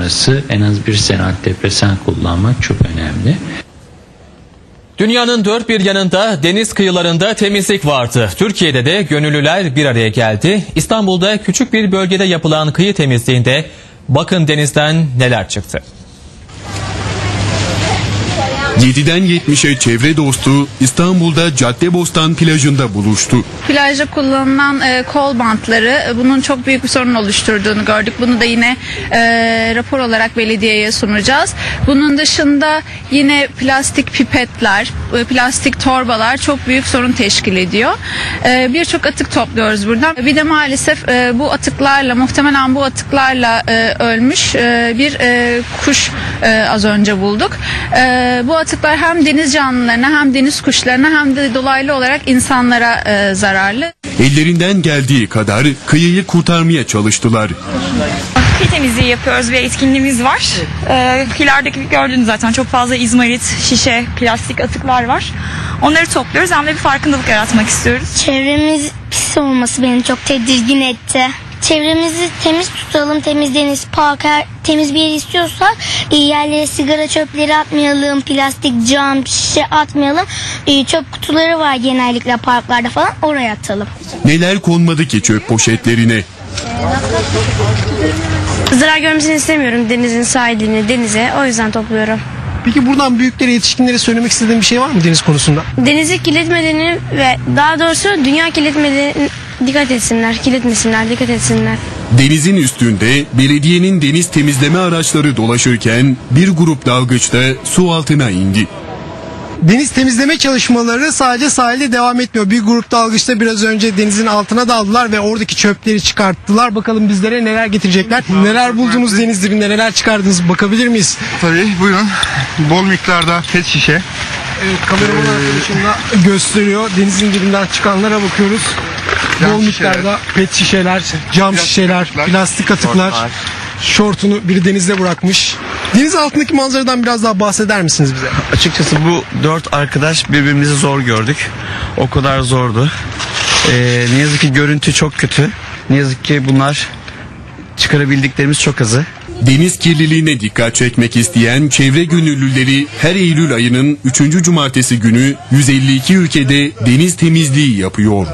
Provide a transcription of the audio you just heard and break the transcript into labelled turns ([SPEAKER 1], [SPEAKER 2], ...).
[SPEAKER 1] sonrası en az bir sene antidepresan kullanmak çok önemli.
[SPEAKER 2] Dünyanın dört bir yanında deniz kıyılarında temizlik vardı. Türkiye'de de gönüllüler bir araya geldi. İstanbul'da küçük bir bölgede yapılan kıyı temizliğinde bakın denizden neler çıktı.
[SPEAKER 3] 7'den 70'e çevre dostu İstanbul'da Caddebostan plajında buluştu.
[SPEAKER 4] plajda kullanılan e, kol bantları e, bunun çok büyük bir sorun oluşturduğunu gördük. Bunu da yine e, rapor olarak belediyeye sunacağız. Bunun dışında yine plastik pipetler, e, plastik torbalar çok büyük sorun teşkil ediyor. E, Birçok atık topluyoruz buradan. Bir de maalesef e, bu atıklarla muhtemelen bu atıklarla e, ölmüş e, bir e, kuş e, az önce bulduk. E, bu atıklar hem deniz canlılarına hem deniz kuşlarına hem de dolaylı olarak insanlara e, zararlı.
[SPEAKER 3] Ellerinden geldiği kadar kıyıyı kurtarmaya çalıştılar.
[SPEAKER 5] Kıyı temizliği yapıyoruz ve etkinliğimiz var. Ee, kıyılardaki gördüğünüz zaten çok fazla izmarit, şişe, plastik atıklar var. Onları topluyoruz hem de bir farkındalık yaratmak istiyoruz.
[SPEAKER 6] Çevremiz pis olması beni çok tedirgin etti. Çevremizi temiz tutalım, temiz deniz, park, her, temiz bir yer istiyorsak e, yerlere sigara çöpleri atmayalım, plastik cam, şişe atmayalım. E, çöp kutuları var genellikle parklarda falan oraya atalım.
[SPEAKER 3] Neler konmadı ki çöp poşetlerine?
[SPEAKER 6] Zarar görmesini istemiyorum denizin sahilini, denize. O yüzden topluyorum.
[SPEAKER 7] Peki buradan büyüklere, yetişkinlere söylemek istediğin bir şey var mı deniz konusunda?
[SPEAKER 6] Denizi kirletmediğini ve daha doğrusu dünya kirletmediğini dikkat etsinler, kirletmesinler, dikkat etsinler.
[SPEAKER 3] Denizin üstünde belediyenin deniz temizleme araçları dolaşırken bir grup dalgıç da su altına indi.
[SPEAKER 7] Deniz temizleme çalışmaları sadece sahilde devam etmiyor. Bir grup dalgıçta biraz önce denizin altına daldılar ve oradaki çöpleri çıkarttılar. Bakalım bizlere neler getirecekler. Neler buldunuz deniz dibinde, neler çıkardınız bakabilir miyiz?
[SPEAKER 8] Tabii buyurun. Bol miktarda pet şişe.
[SPEAKER 7] Evet, kameraman arkadaşım da gösteriyor. Denizin dibinden çıkanlara bakıyoruz.
[SPEAKER 8] Cam
[SPEAKER 7] Bol
[SPEAKER 8] şişeler.
[SPEAKER 7] miktarda pet şişeler, cam
[SPEAKER 8] Plastik
[SPEAKER 7] şişeler,
[SPEAKER 8] atıklar.
[SPEAKER 7] plastik atıklar.
[SPEAKER 8] Şortlar.
[SPEAKER 7] Şortunu biri denizde bırakmış. Deniz altındaki manzaradan biraz daha bahseder misiniz bize?
[SPEAKER 9] Açıkçası bu dört arkadaş birbirimizi zor gördük. O kadar zordu. Ee, ne yazık ki görüntü çok kötü. Ne yazık ki bunlar çıkarabildiklerimiz çok azı.
[SPEAKER 3] Deniz kirliliğine dikkat çekmek isteyen çevre gönüllüleri her Eylül ayının 3. cumartesi günü 152 ülkede deniz temizliği yapıyor.